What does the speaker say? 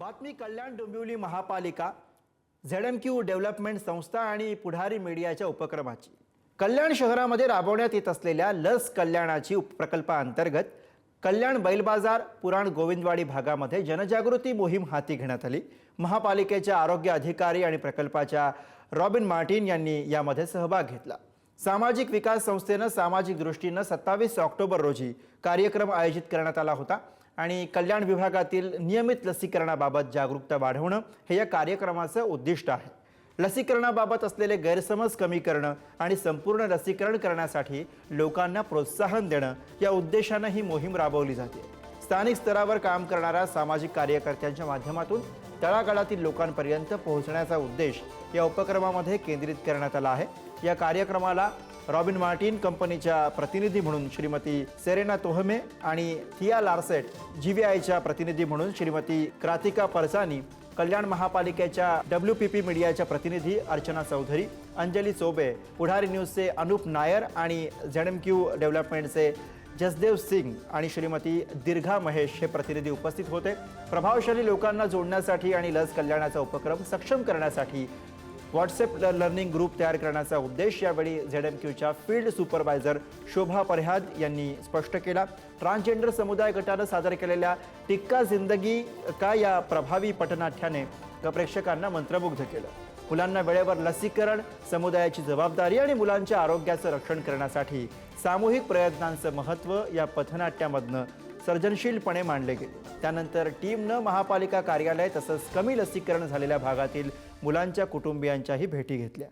बातमी कल्याण डोंबिवली महापालिका Z M Q development संस्था आणि पुढारी मीडियाच्या उपक्रमाची. कल्याण शहरामध्ये राबवण्यात येत असलेल्या लस कल्याणाची उप- प्रकल्पाअंतर्गत कल्याण बैल बाजार पुराण गोविंदवाडी भागामध्ये जनजागृती मोहीम हाती घेण्यात आली. महापालिकेच्या आरोग्य अधिकारी आणि प्रकल्पाच्या रॉबिन मार्टिन यांनी यामध्ये सहभाग घेतला. सामाजिक विकास संस्थेनं सामाजिक दृष्टीनं सत्तावीस ऑक्टोबर रोजी कार्यक्रम आयोजित करण्यात आला होता. आणि कल्याण विभागातील नियमित लसीकरणाबाबत जागरूकता वाढवणं हे या कार्यक्रमाचं उद्दिष्ट आहे. लसीकरणाबाबत असलेले गैरसमज कमी करणं आणि संपूर्ण लसीकरण करण्यासाठी लोकांना प्रोत्साहन देणं या उद्देशानं ही मोहीम राबवली जाते. स्थानिक स्तरावर काम करणाऱ्या सामाजिक कार्यकर्त्यांच्या माध्यमातून तळागाळातील लोकांपर्यंत पोहोचण्याचा उद्देश या उपक्रमामध्ये केंद्रित करण्यात आला आहे. या कार्यक्रमाला रॉबिन मार्टिन कंपनीच्या प्रतिनिधी म्हणून श्रीमती सेरेना तोहमे आणि थिया लार्सेट जीव्हीआयच्या प्रतिनिधी म्हणून श्रीमती क्रातिका परसानी कल्याण महापालिकेच्या डब्ल्यू पी पी मीडियाच्या प्रतिनिधी अर्चना चौधरी अंजली चोबे पुढारी न्यूजचे अनुप नायर आणि झेड एम क्यू डेव्हलपमेंटचे जसदेव सिंग आणि श्रीमती दीर्घा महेश हे प्रतिनिधी उपस्थित होते. प्रभावशाली लोकांना जोडण्यासाठी आणि लस कल्याणाचा उपक्रम सक्षम करण्यासाठी व्हॉट्सअप लर्निंग ग्रुप तयार करण्याचा उद्देश यावेळी झेड एम क्यूच्या फील्ड सुपरवायझर शोभा परहाद यांनी स्पष्ट केला. ट्रान्सजेंडर समुदाय गटानं सादर केलेल्या टिक्का जिंदगी का या प्रभावी पटनाठ्याने प्रेक्षकांना मंत्रमुग्ध केलं. मुलांना वेळेवर लसीकरण समुदायाची जबाबदारी आणि मुलांच्या आरोग्याचं रक्षण करण्यासाठी सामूहिक प्रयत्नांचं महत्त्व या पथनाट्यामधनं सर्जनशीलपणे मांडले गेले. त्यानंतर टीमनं महापालिका कार्यालय तसंच कमी लसीकरण झालेल्या भागातील मुलांच्या कुटुंबियांच्याही भेटी घेतल्या.